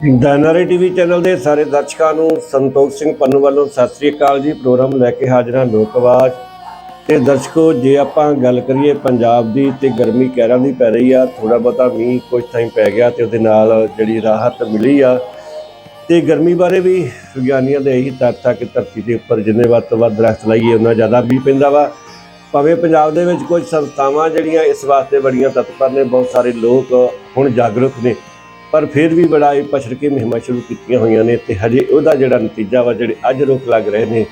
ਦੈਨਰੀ TV channel ਦੇ ਸਾਰੇ ਦਰਸ਼ਕਾਂ ਨੂੰ ਸੰਤੋਖ ਸਿੰਘ ਪੰਨੂ ਵੱਲੋਂ ਸਤਿ ਸ੍ਰੀ ਅਕਾਲ ਜੀ। ਪ੍ਰੋਗਰਾਮ ਲੈ ਕੇ ਹਾਜ਼ਰ ਹਾਂ ਲੋਕ ਆਵਾਜ਼। ਤੇ ਦਰਸ਼ਕੋ, ਜੇ ਆਪਾਂ ਗੱਲ ਕਰੀਏ ਪੰਜਾਬ ਦੀ ਤੇ ਗਰਮੀ ਕਹਿਰਾਂ ਦੀ ਪੈ ਰਹੀ ਆ ਥੋੜਾ ਬਹੁਤਾ ਮੀਂਹ ਕੁਝ ਟਾਈਮ ਪੈ ਗਿਆ ਤੇ ਉਹਦੇ ਨਾਲ ਜਿਹੜੀ ਰਾਹਤ ਮਿਲੀ ਆ। ਤੇ ਗਰਮੀ ਬਾਰੇ ਵੀ ਵਿਗਿਆਨੀਆਂ ਦੇ ਇਹੀ ਤੱਥ ਆ ਕਿ ਧਰਤੀ ਦੇ ਉੱਪਰ ਜਿੰਨੇ ਵੱਧ ਤੋਂ ਵੱਧ ਦਰਖਤ ਲਾਈਏ, ਉਹਨਾਂ ਜ਼ਿਆਦਾ ਮੀਂਹ ਪੈਂਦਾ ਵਾ। ਭਾਵੇਂ ਪੰਜਾਬ ਦੇ ਵਿੱਚ ਕੁਝ ਸੰਸਥਾਵਾਂ ਜਿਹੜੀਆਂ ਇਸ ਵਾਸਤੇ ਬੜੀਆਂ ਤਤਪਰ ਨੇ, ਬਹੁਤ ਸਾਰੇ ਲੋਕ ਹੁਣ ਜਾਗਰੂਕ ਨੇ। ਪਰ ਫਿਰ ਵੀ ਬੜਾ ਇਹ ਪਛੜ ਕੇ ਮੁਹਿੰਮਾਂ ਸ਼ੁਰੂ ਕੀਤੀਆਂ ਹੋਈਆਂ ਨੇ ਤੇ ਹਜੇ ਉਹਦਾ ਜਿਹੜਾ ਨਤੀਜਾ ਵਾ ਜਿਹੜੇ ਅੱਜ ਰੋਕ ਲੱਗ ਰਹੇ ਨੇ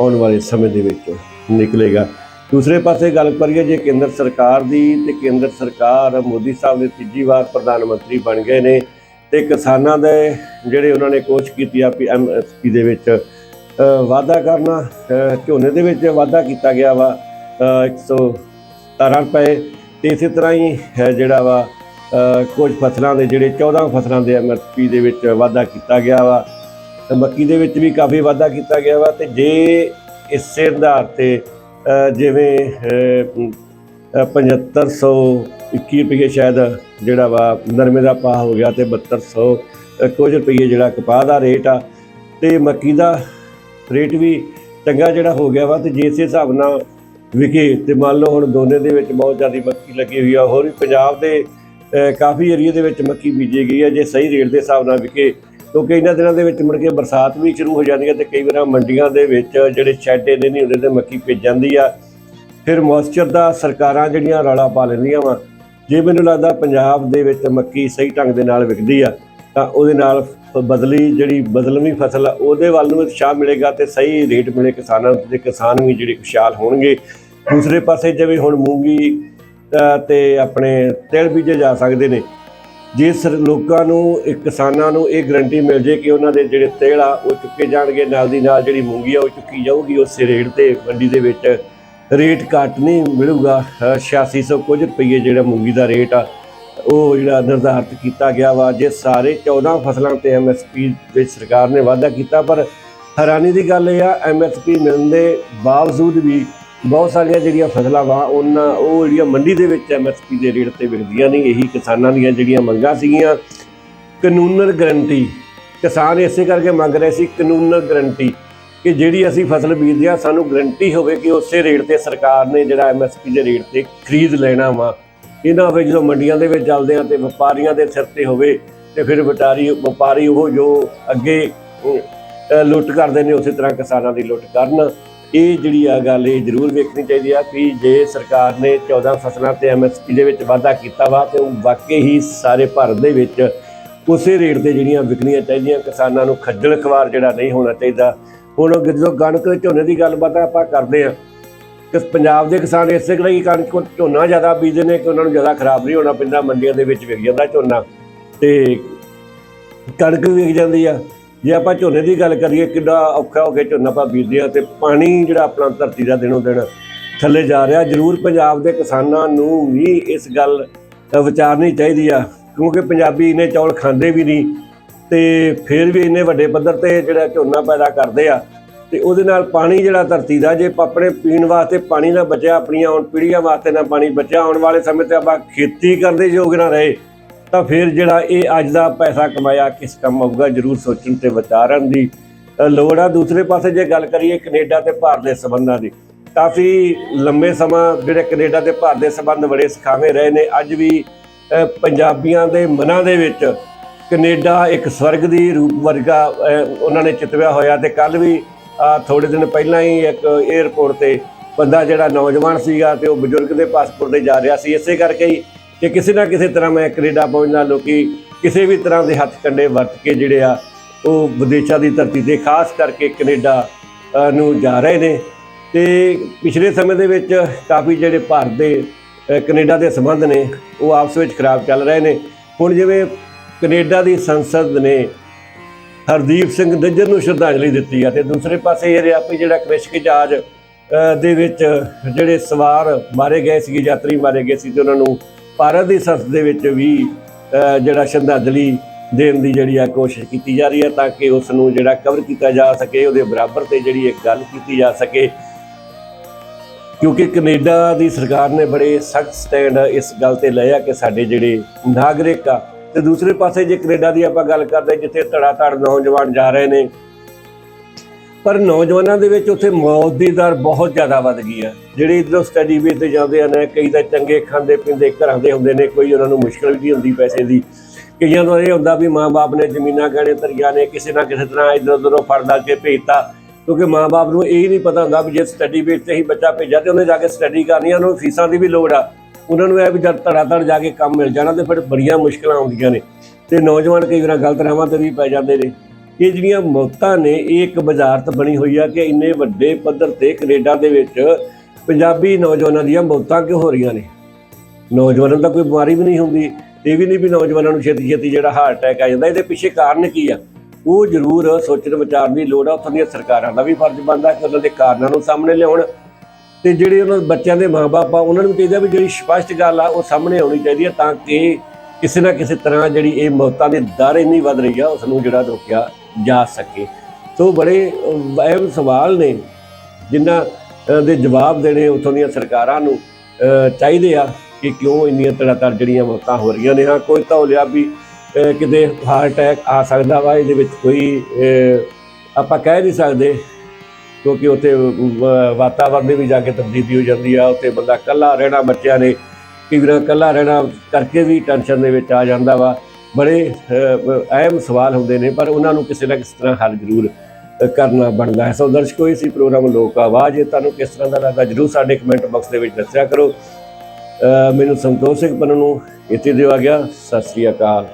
ਆਉਣ ਵਾਲੇ ਸਮੇਂ ਦੇ ਵਿੱਚ ਨਿਕਲੇਗਾ। ਦੂਸਰੇ ਪਾਸੇ ਗੱਲ ਕਰੀਏ ਜੇ ਕੇਂਦਰ ਸਰਕਾਰ ਦੀ ਤੇ ਕੇਂਦਰ ਸਰਕਾਰ ਮੋਦੀ ਸਾਹਿਬ ਦੇ ਤੀਜੀ ਵਾਰ ਪ੍ਰਧਾਨ ਮੰਤਰੀ ਬਣ ਗਏ ਨੇ ਤੇ ਕਿਸਾਨਾਂ ਦੇ ਜਿਹੜੇ ਉਹਨਾਂ ਨੇ ਕੋਸ਼ਿਸ਼ ਕੀਤੀ ਆ ਵੀ ਪੀ ਦੇ ਵਿੱਚ ਅ, ਵਾਧਾ ਕਰਨਾ ਝੋਨੇ ਦੇ ਵਿੱਚ ਵਾਧਾ ਕੀਤਾ ਗਿਆ ਵਾ ਅ, 117 ਰੁਪਏ ਤੇ ਇਸੇ ਤਰ੍ਹਾਂ ਹੀ ਜਿਹੜਾ ਵਾ ਕੁਝ ਫਸਲਾਂ ਦੇ ਜਿਹੜੇ 14 ਫਸਲਾਂ ਦੇ ਐਮਐਸਪੀ ਦੇ ਵਿੱਚ ਵਾਧਾ ਕੀਤਾ ਗਿਆ ਵਾ ਤੇ ਮੱਕੀ ਦੇ ਵਿੱਚ ਵੀ ਕਾਫੀ ਵਾਧਾ ਕੀਤਾ ਗਿਆ ਵਾ ਤੇ ਜੇ ਇਸੇ ਆਧਾਰ ਤੇ ਜਿਵੇਂ ਅ, ਅ, 7521 ਰੁਪਏ ਸ਼ਾਇਦ ਜਿਹੜਾ ਵਾ ਨਰਮੇ ਦਾ ਭਾਅ ਹੋ ਗਿਆ ਤੇ 7200 ਅ, ਕੁਝ ਰੁਪਏ ਜਿਹੜਾ ਕਪਾਹ ਦਾ ਰੇਟ ਆ ਤੇ ਮੱਕੀ ਦਾ ਰੇਟ ਵੀ ਚੰਗਾ ਜਿਹੜਾ ਹੋ ਗਿਆ ਵਾ ਤੇ ਜੇ ਇਸੇ ਹਿਸਾਬ ਨਾਲ ਵਿਕੇ ਤੇ ਮੰਨ ਲਓ ਹੁਣ ਦੋਨੇ ਦੇ ਵਿੱਚ ਬਹੁਤ ਜ਼ਿਆਦਾ ਮੱਕੀ ਲੱਗੀ ਹੋਈ ਆ ਹੋਰ ਵੀ ਪੰਜਾਬ ਦੇ ਕਾਫੀ ਏਰੀਆ ਦੇ ਵਿੱਚ ਮੱਕੀ ਬੀਜੀ ਗਈ ਹੈ, ਜੇ ਸਹੀ ਰੇਟ ਦੇ ਹਿਸਾਬ ਨਾਲ ਵਿਕੇ, ਕਿਉਂਕਿ ਇਹਨਾਂ ਦਿਨਾਂ ਦੇ ਵਿੱਚ ਮੁੜ ਕੇ ਬਰਸਾਤ ਵੀ ਸ਼ੁਰੂ ਹੋ ਜਾਂਦੀ ਹੈ ਤੇ ਕਈ ਵਾਰ ਮੰਡੀਆਂ ਦੇ ਵਿੱਚ ਜਿਹੜੇ ਸ਼ੈੱਡ ਇਹਦੇ ਨਹੀਂ ਹੁੰਦੇ ਤੇ ਮੱਕੀ ਭਿੱਜ ਜਾਂਦੀ ਆ। ਫਿਰ ਮੋਇਸਚਰ ਦਾ ਸਰਕਾਰਾਂ ਜਿਹੜੀਆਂ ਰੌਲਾ ਪਾ ਲੈਂਦੀਆਂ ਵਾ, ਜੇ ਮੈਨੂੰ ਲੱਗਦਾ ਪੰਜਾਬ ਦੇ ਵਿੱਚ ਮੱਕੀ ਸਹੀ ਢੰਗ ਦੇ ਨਾਲ ਵਿਕਦੀ ਆ, ਤਾਂ ਉਹਦੇ ਨਾਲ ਫ- ਬਦਲੀ ਜਿਹੜੀ ਬਦਲਵੀਂ ਫਸਲ ਆ, ਉਹਦੇ ਵੱਲ ਨੂੰ ਉਤਸ਼ਾਹ ਮਿਲੇਗਾ ਤੇ ਸਹੀ ਰੇਟ ਮਿਲੇ ਕਿਸਾਨਾਂ ਨੂੰ ਤੇ ਕਿਸਾਨ ਵੀ ਜਿਹੜੇ ਖੁਸ਼ਹਾਲ ਹੋਣਗੇ। ਦੂਸਰੇ ਪਾਸੇ ਜਿਵੇਂ ਹੁਣ ਮੂੰਗੀ ਤੇ ਆਪਣੇ ਤਿਲ ਬੀਜੇ ਜਾ ਸਕਦੇ ਨੇ। ਜੇ ਸਰ ਲੋਕਾਂ ਨੂੰ ਇੱਕ ਕਿਸਾਨਾਂ ਨੂੰ ਇਹ ਗਰੰਟੀ ਮਿਲ ਜੇ ਕਿ ਉਹਨਾਂ ਦੇ ਜਿਹੜੇ ਤੇਲ ਆ ਉਹ ਚੁੱਕੇ ਜਾਣਗੇ ਨਾਲ ਦੀ ਨਾਲ ਜਿਹੜੀ ਮੂੰਗੀ ਆ ਉਹ ਚੁੱਕੀ ਜਾਊਗੀ ਉਸੇ ਰੇਟ ਤੇ ਮੰਡੀ ਦੇ ਵਿੱਚ ਰੇਟ ਘੱਟ ਨਹੀਂ ਮਿਲੂਗਾ। ਅ, 8600 ਕੁਝ ਰੁਪਏ ਜਿਹੜਾ ਮੂੰਗੀ ਦਾ ਰੇਟ ਆ ਉਹ ਜਿਹੜਾ ਨਿਰਧਾਰਤ ਕੀਤਾ ਗਿਆ ਵਾ ਜੇ ਸਾਰੇ 14 ਫਸਲਾਂ ਤੇ ਐਮਐਸਪੀ ਵਿੱਚ ਸਰਕਾਰ ਨੇ ਵਾਅਦਾ ਕੀਤਾ ਪਰ ਹੈਰਾਨੀ ਦੀ ਗੱਲ ਇਹ ਆ ਐਮਐਸਪੀ ਮਿਲਣ ਦੇ ਬਾਵਜੂਦ ਵੀ ਬਹੁਤ ਸਾਰੀਆਂ ਜਿਹੜੀਆਂ ਫਸਲਾਂ ਵਾ, ਉਹਨਾਂ, ਉਹ ਜਿਹੜੀਆਂ ਮੰਡੀ ਦੇ ਵਿੱਚ ਐਮਐਸਪੀ ਦੇ ਰੇਟ ਤੇ ਵਿਕਦੀਆਂ ਨਹੀਂ ਇਹੀ ਕਿਸਾਨਾਂ ਦੀਆਂ ਜਿਹੜੀਆਂ ਮੰਗਾਂ ਸੀਗੀਆਂ। ਕਾਨੂੰਨਰ ਗਰੰਟੀ ਕਿਸਾਨ ਇਸੇ ਕਰਕੇ ਮੰਗ ਰਹੇ ਸੀ ਕਾਨੂੰਨਰ ਗਰੰਟੀ ਕਿ ਜਿਹੜੀ ਅਸੀਂ ਫਸਲ ਬੀਜਦੇ ਆ ਸਾਨੂੰ ਗਰੰਟੀ ਹੋਵੇ ਕਿ ਉਸੇ ਰੇਟ ਤੇ ਸਰਕਾਰ ਨੇ ਜਿਹੜਾ ਐਮਐਸਪੀ ਦੇ ਰੇਟ ਤੇ ਖਰੀਦ ਲੈਣਾ ਵਾ। ਇਹਨਾਂ ਹੋਵੇ ਜਦੋਂ ਮੰਡੀਆਂ ਦੇ ਵਿੱਚ ਚੱਲਦੇ ਆ ਤੇ ਵਪਾਰੀਆਂ ਦੇ ਸਿਰ ਤੇ ਹੋਵੇ, ਤੇ ਫਿਰ ਵਪਾਰੀ ਵਪਾਰੀ ਉਹ ਜੋ ਅੱਗੇ ਲੁੱਟ ਕਰਦੇ ਨੇ, ਉਸੇ ਤਰ੍ਹਾਂ ਕਿਸਾਨਾਂ ਦੀ ਲੁੱਟ ਕਰਨ। ਇਹ ਜਿਹੜੀ ਆ ਗੱਲ ਇਹ ਜ਼ਰੂਰ ਵੇਖਣੀ ਚਾਹੀਦੀ ਆ ਕਿ ਜੇ ਸਰਕਾਰ ਨੇ 14 ਫਸਲਾਂ ਤੇ ਐਮਐਸਪੀ ਦੇ ਵਿੱਚ ਵਾਧਾ ਕੀਤਾ ਵਾ ਤੇ ਉਹ ਵਾਕਈ ਹੀ ਸਾਰੇ ਭਾਰਤ ਦੇ ਵਿੱਚ ਉਸੇ ਰੇਟ ਤੇ ਜਿਹੜੀਆਂ ਵਿਕਣੀਆਂ ਚਾਹੀਦੀਆਂ, ਕਿਸਾਨਾਂ ਨੂੰ ਖੱਜਲ ਖਵਾਰ ਜਿਹੜਾ ਨਹੀਂ ਹੋਣਾ ਚਾਹੀਦਾ। ਹੁਣ ਜਦੋਂ ਕਣਕ ਤੇ ਝੋਨੇ ਦੀ ਗੱਲਬਾਤ ਆਪਾਂ ਕਰਦੇ ਆ ਕਿ ਪੰਜਾਬ ਦੇ ਕਿਸਾਨ ਇਸੇ ਲਈ ਕਣਕ ਝੋਨਾ ਜ਼ਿਆਦਾ ਬੀਜਦੇ ਨੇ ਕਿ ਉਹਨਾਂ ਨੂੰ ਜ਼ਿਆਦਾ ਖਰਾਬ ਨਹੀਂ ਹੋਣਾ ਪੈਂਦਾ ਮੰਡੀਆਂ ਦੇ ਵਿੱਚ ਵਿਕ ਜਾਂਦਾ ਝੋਨਾ ਤੇ ਕਣਕ ਵੀ ਵਿਕ ਜਾਂਦੀ ਆ। ਜੇ ਆਪਾਂ ਝੋਨੇ ਦੀ ਗੱਲ ਕਰੀਏ ਕਿੰਨਾ ਔਖਾ ਹੋ ਕੇ ਝੋਨਾ ਆਪਾਂ ਬੀਜਦੇ ਆ ਤੇ ਪਾਣੀ ਜਿਹੜਾ ਆਪਣਾ ਧਰਤੀ ਦਾ ਦਿਨੋਂ ਦਿਨ ਥੱਲੇ ਜਾ ਰਿਹਾ। ਜ਼ਰੂਰ ਪੰਜਾਬ ਦੇ ਕਿਸਾਨਾਂ ਨੂੰ ਵੀ ਇਸ ਗੱਲ ਵਿਚਾਰਨੀ ਚਾਹੀਦੀ ਆ, ਕਿਉਂਕਿ ਪੰਜਾਬੀ ਇਹਨੇ ਚੌਲ ਖਾਂਦੇ ਵੀ ਨਹੀਂ ਤੇ ਫਿਰ ਵੀ ਇੰਨੇ ਵੱਡੇ ਪੱਧਰ ਤੇ ਜਿਹੜਾ ਝੋਨਾ ਪੈਦਾ ਕਰਦੇ ਆ ਤੇ ਉਹਦੇ ਨਾਲ ਪਾਣੀ ਜਿਹੜਾ ਧਰਤੀ ਦਾ, ਜੇ ਆਪਣੇ ਪੀਣ ਵਾਸਤੇ ਪਾਣੀ ਨਾ ਬਚਿਆ, ਆਪਣੀਆਂ ਆਉਣ ਪੀੜ੍ਹੀਆਂ ਵਾਸਤੇ ਨਾ ਪਾਣੀ ਬਚਿਆ, ਆਉਣ ਵਾਲੇ ਸਮੇਂ ਤੇ ਆਪਾਂ ਖੇਤੀ ਕਰਦੇ ਯੋਗ ਨਾ ਰਹੇ। ਤਾਂ ਫਿਰ ਜਿਹੜਾ ਇਹ ਅੱਜ ਦਾ ਪੈਸਾ ਕਮਾਇਆ ਕਿਸ ਕੰਮ ਆਊਗਾ ਜਰੂਰ ਸੋਚਣ ਤੇ ਵਿਚਾਰਨ ਦੀ ਲੋੜ ਆ। ਦੂਸਰੇ ਪਾਸੇ ਜੇ ਗੱਲ ਕਰੀਏ ਕੈਨੇਡਾ ਤੇ ਭਾਰਤ ਦੇ ਸਬੰਧਾਂ ਦੀ ਕਾਫੀ ਲੰਮੇ ਸਮਾਂ ਜਿਹੜੇ ਕੈਨੇਡਾ ਤੇ ਭਾਰਤ ਦੇ ਸਬੰਧ ਬੜੇ ਸੁਖਾਵੇਂ ਰਹੇ ਨੇ। ਅੱਜ ਵੀ ਪੰਜਾਬੀਆਂ ਦੇ ਮਨਾਂ ਦੇ ਵਿੱਚ ਕੈਨੇਡਾ ਇੱਕ ਸਵਰਗ ਦੀ ਰੂਪ ਵਰਗਾ ਉਹਨਾਂ ਨੇ ਚਿਤਵਿਆ ਹੋਇਆ ਤੇ ਕੱਲ ਵੀ ਅ, ਥੋੜੇ ਦਿਨ ਪਹਿਲਾਂ ਹੀ ਇੱਕ 에ਅਰਪੋਰਟ ਤੇ ਬੰਦਾ ਜਿਹੜਾ ਨੌਜਵਾਨ ਸੀਗਾ ਤੇ ਉਹ ਬਜ਼ੁਰਗ ਦੇ ਪਾਸਪੋਰਟ ਤੇ ਜਾ ਰਿਹਾ ਸੀ। ਇਸੇ ਕਰਕੇ ਹੀ ਕਿ ਕਿਸੇ ਨਾ ਕਿਸੇ ਤਰ੍ਹਾਂ ਮੈਂ ਕੈਨੇਡਾ ਪਹੁੰਚਣਾ ਲੋਕੀ ਕਿਸੇ ਵੀ ਤਰ੍ਹਾਂ ਦੇ ਹੱਥ ਕੰਡੇ ਵਰਤ ਕੇ ਜਿਹੜੇ ਆ ਉਹ ਵਿਦੇਸ਼ਾਂ ਦੀ ਧਰਤੀ ਤੇ ਖਾਸ ਕਰਕੇ ਕੈਨੇਡਾ ਨੂੰ ਜਾ ਰਹੇ ਨੇ। ਤੇ ਪਿਛਲੇ ਸਮੇਂ ਦੇ ਵਿੱਚ ਕਾਫੀ ਜਿਹੜੇ ਭਾਰਤ ਦੇ ਅ, ਕੈਨੇਡਾ ਦੇ ਸੰਬੰਧ ਨੇ ਉਹ ਆਪਸ ਵਿੱਚ ਖਰਾਬ ਚੱਲ ਰਹੇ ਨੇ। ਹੁਣ ਜਿਵੇਂ ਕੈਨੇਡਾ ਦੀ ਸੰਸਦ ਨੇ ਹਰਦੀਪ ਸਿੰਘ ਨਿੱਜਰ ਨੂੰ ਸ਼ਰਧਾਂਜਲੀ ਦਿੱਤੀ ਆ ਤੇ ਦੂਸਰੇ ਪਾਸੇ ਇਹ ਰਿਹਾ ਵੀ ਜਿਹੜਾ ਕ੍ਰਿਸ਼ਕ ਜਹਾਜ਼ ਦੇ ਵਿੱਚ ਜਿਹੜੇ ਸਵਾਰ ਮਾਰੇ ਗਏ ਸੀ ਯਾਤਰੀ ਮਾਰੇ ਗਏ ਸੀ ਤੇ ਉਹਨਾਂ ਨੂੰ ਭਾਰਤ ਦੀ ਸੰਸਦ ਦੇ ਵਿੱਚ ਵੀ ਜਿਹੜਾ ਸ਼ਰਧਾਂਜਲੀ ਦੇਣ ਦੀ ਜਿਹੜੀ ਆ ਕੋਸ਼ਿਸ਼ ਕੀਤੀ ਜਾ ਰਹੀ ਹੈ ਤਾਂ ਕਿ ਉਸ ਨੂੰ ਜਿਹੜਾ ਕਵਰ ਕੀਤਾ ਜਾ ਸਕੇ, ਉਹਦੇ ਬਰਾਬਰ ਤੇ ਜਿਹੜੀ ਇੱਕ ਗੱਲ ਕੀਤੀ ਜਾ ਸਕੇ। ਕਿਉਂਕਿ ਕੈਨੇਡਾ ਦੀ ਸਰਕਾਰ ਨੇ ਬੜੇ ਸਖਤ ਸਟੈਂਡ ਇਸ ਗੱਲ ਤੇ ਲਿਆ ਕਿ ਸਾਡੇ ਜਿਹੜੇ ਨਾਗਰਿਕ ਆ, ਤੇ ਦੂਸਰੇ ਪਾਸੇ ਜੇ ਕੈਨੇਡਾ ਦੀ ਆਪਾਂ ਗੱਲ ਕਰਦੇ ਜਿੱਥੇ ਧੜਾ ਧੜ ਨੌਜਵਾਨ ਜਾ ਰਹੇ ਨੇ ਪਰ ਨੌਜਵਾਨਾਂ ਦੇ ਵਿੱਚ ਉੱਥੇ ਮੌਤ ਦੀ ਦਰ ਬਹੁਤ ਜ਼ਿਆਦਾ ਵੱਧ ਗਈ ਹੈ ਜਿਹੜੇ ਇਧਰੋਂ ਸਟੱਡੀ ਵੀ ਤੇ ਜਾਂਦੇ ਹਨ ਕਈ ਤਾਂ ਚੰਗੇ ਖਾਂਦੇ ਪੀਂਦੇ, ਘਰਾਂ ਦੇ ਹੁੰਦੇ ਨੇ, ਕੋਈ ਉਹਨਾਂ ਨੂੰ ਮੁਸ਼ਕਲ ਵੀ ਹੁੰਦੀ ਪੈਸੇ ਦੀ। ਕਈਆਂ ਨੂੰ ਇਹ ਹੁੰਦਾ ਵੀ ਮਾਂ-ਬਾਪ ਨੇ ਜ਼ਮੀਨਾਂ ਗਹਿਣੇ ਤਰੀਆਂ ਨੇ, ਕਿਸੇ ਨਾ ਕਿਸੇ ਤਰ੍ਹਾਂ ਇਧਰ ਉਧਰੋਂ ਫੜਦਾ ਕੇ ਭੇਜਤਾ। ਕਿਉਂਕਿ ਮਾਂ-ਬਾਪ ਨੂੰ ਇਹ ਨਹੀਂ ਪਤਾ ਹੁੰਦਾ ਵੀ ਜੇ ਸਟੱਡੀ ਬੇਸ ਤੇ ਹੀ ਬੱਚਾ ਭੇਜਿਆ ਤੇ ਉਹਨੇ ਜਾ ਕੇ ਸਟੱਡੀ ਕਰਨੀ ਆ, ਉਹਨੂੰ ਫੀਸਾਂ ਦੀ ਵੀ ਲੋੜ ਆ। ਉਹਨਾਂ ਨੂੰ ਇਹ ਵੀ ਜਦ ਧੜਾ-ਧੜ ਜਾ ਕੇ ਕੰਮ ਮਿਲ ਜਾਣਾ ਤੇ ਫਿਰ ਬੜੀਆਂ ਮੁਸ਼ਕਲਾਂ ਆਉਂਦੀਆਂ ਨੇ। ਤੇ ਨੌਜਵਾਨ ਕਈ ਵਾਰ ਗਲਤ ਰਾਹਾਂ ਤੇ ਵੀ ਪੈ ਜਾਂਦੇ ਨੇ। ਇਹ ਜਿਹੜੀਆਂ ਮੌਤਾਂ ਨੇ, ਇਹ ਇੱਕ ਵਜ਼ਾਰਤ ਬਣੀ ਹੋਈ ਆ ਕਿ ਇੰਨੇ ਵੱਡੇ ਪੱਧਰ ਤੇ ਕੈਨੇਡਾ ਦੇ ਵਿੱਚ ਪੰਜਾਬੀ ਨੌਜਵਾਨਾਂ ਦੀਆਂ ਮੌਤਾਂ ਕਿਉਂ ਹੋ ਰਹੀਆਂ ਨੇ? ਨੌਜਵਾਨਾਂ ਦਾ ਕੋਈ ਬਿਮਾਰੀ ਵੀ ਨਹੀਂ ਹੁੰਦੀ, ਇਹ ਵੀ ਨਹੀਂ ਵੀ ਨੌਜਵਾਨਾਂ ਨੂੰ ਛੇਤੀ ਛੇਤੀ ਜਿਹੜਾ ਹਾਰਟ ਅਟੈਕ ਆ ਜਾਂਦਾ, ਇਹਦੇ ਪਿੱਛੇ ਕਾਰਨ ਕੀ ਆ? ਉਹ ਜ਼ਰੂਰ ਸੋਚਣ ਵਿਚਾਰਨ ਦੀ ਲੋੜ ਆ, ਉੱਥੋਂ ਦੀਆਂ ਸਰਕਾਰਾਂ ਦਾ ਵੀ ਫਰਜ਼ ਬਣਦਾ ਕਿ ਉਹਨਾਂ ਦੇ ਕਾਰਨਾਂ ਨੂੰ ਸਾਹਮਣੇ ਲਿਆਉਣ ਤੇ ਜਿਹੜੇ ਉਹਨਾਂ ਬੱਚਿਆਂ ਦੇ ਮਾਪੇ ਆ, ਉਹਨਾਂ ਨੂੰ ਚਾਹੀਦਾ ਵੀ ਜਿਹੜੀ ਸਪਸ਼ਟ ਗੱਲ ਆ, ਉਹ ਸਾਹਮਣੇ ਆਉਣੀ ਚਾਹੀਦੀ ਹੈ ਤਾਂ ਕਿ ਕਿਸੇ ਨਾ ਕਿਸੇ ਤਰ੍ਹਾਂ ਜਿਹੜੀ ਇਹ ਮੌਤਾਂ ਦੀ ਦਰ ਇੰਨੀ ਵੱਧ ਰਹੀ ਆ ਉਸ ਨੂੰ ਜਿਹੜਾ ਰੋਕਿਆ ਜਾ ਸਕੇ। ਸੋ ਬੜੇ ਅਹਿਮ ਸਵਾਲ ਨੇ ਜਿਨ੍ਹਾਂ ਦੇ ਜਵਾਬ ਦੇਣੇ ਉੱਥੋਂ ਦੀਆਂ ਸਰਕਾਰਾਂ ਨੂੰ ਚਾਹੀਦੇ ਆ ਕਿ ਕਿਉਂ ਇੰਨੀਆਂ ਤੜਾਤੜ ਜਿਹੜੀਆਂ ਮੌਤਾਂ ਹੋ ਰਹੀਆਂ ਨੇ। ਹਾਂ, ਕੋਈ ਤਾਂ ਲਿਆ ਵੀ ਕਿਤੇ ਹਾਰਟ ਅਟੈਕ ਆ ਸਕਦਾ ਵਾ, ਇਹਦੇ ਵਿੱਚ ਕੋਈ ਆਪਾਂ ਕਹਿ ਨਹੀਂ ਸਕਦੇ ਕਿਉਂਕਿ ਉੱਥੇ ਵ- ਵਾਤਾਵਰਣ ਦੀ ਵੀ ਜਾ ਕੇ ਤਬਦੀਲੀ ਹੋ ਜਾਂਦੀ ਆ। ਉੱਥੇ ਬੰਦਾ ਇਕੱਲਾ ਰਹਿਣਾ, ਬੱਚਿਆਂ ਨੇ ਕਈ ਵਾਰ ਇਕੱਲਾ ਰਹਿਣਾ ਕਰਕੇ ਵੀ ਟੈਨਸ਼ਨ ਦੇ ਵਿੱਚ ਆ ਜਾਂਦਾ ਵਾ। ਬੜੇ ਅਹਿਮ ਸਵਾਲ ਹੁੰਦੇ ਨੇ, ਪਰ ਉਹਨਾਂ ਨੂੰ ਕਿਸੇ ਨਾ ਕਿਸੇ ਤਰ੍ਹਾਂ ਹੱਲ ਜ਼ਰੂਰ ਕਰਨਾ ਬਣਦਾ ਹੈ। ਸੋ ਦਰਸ਼ਕੋ ਸੀ ਪ੍ਰੋਗਰਾਮ ਲੋਕ ਆਵਾਜ਼ ਇਹ ਤੁਹਾਨੂੰ ਕਿਸ ਤਰ੍ਹਾਂ ਦਾ ਲੱਗਾ ਜਰੂਰ ਸਾਡੇ ਕਮੈਂਟ ਬਾਕਸ ਦੇ ਵਿੱਚ ਦੱਸਿਆ ਕਰੋ। ਮੈਨੂੰ ਸੰਤੋਖ ਸਿੰਘ ਪੰਨੂ ਨੂੰ ਇੱਥੇ ਦਿਵਾ ਗਿਆ। ਸਤਿ ਸ੍ਰੀ ਅਕਾਲ।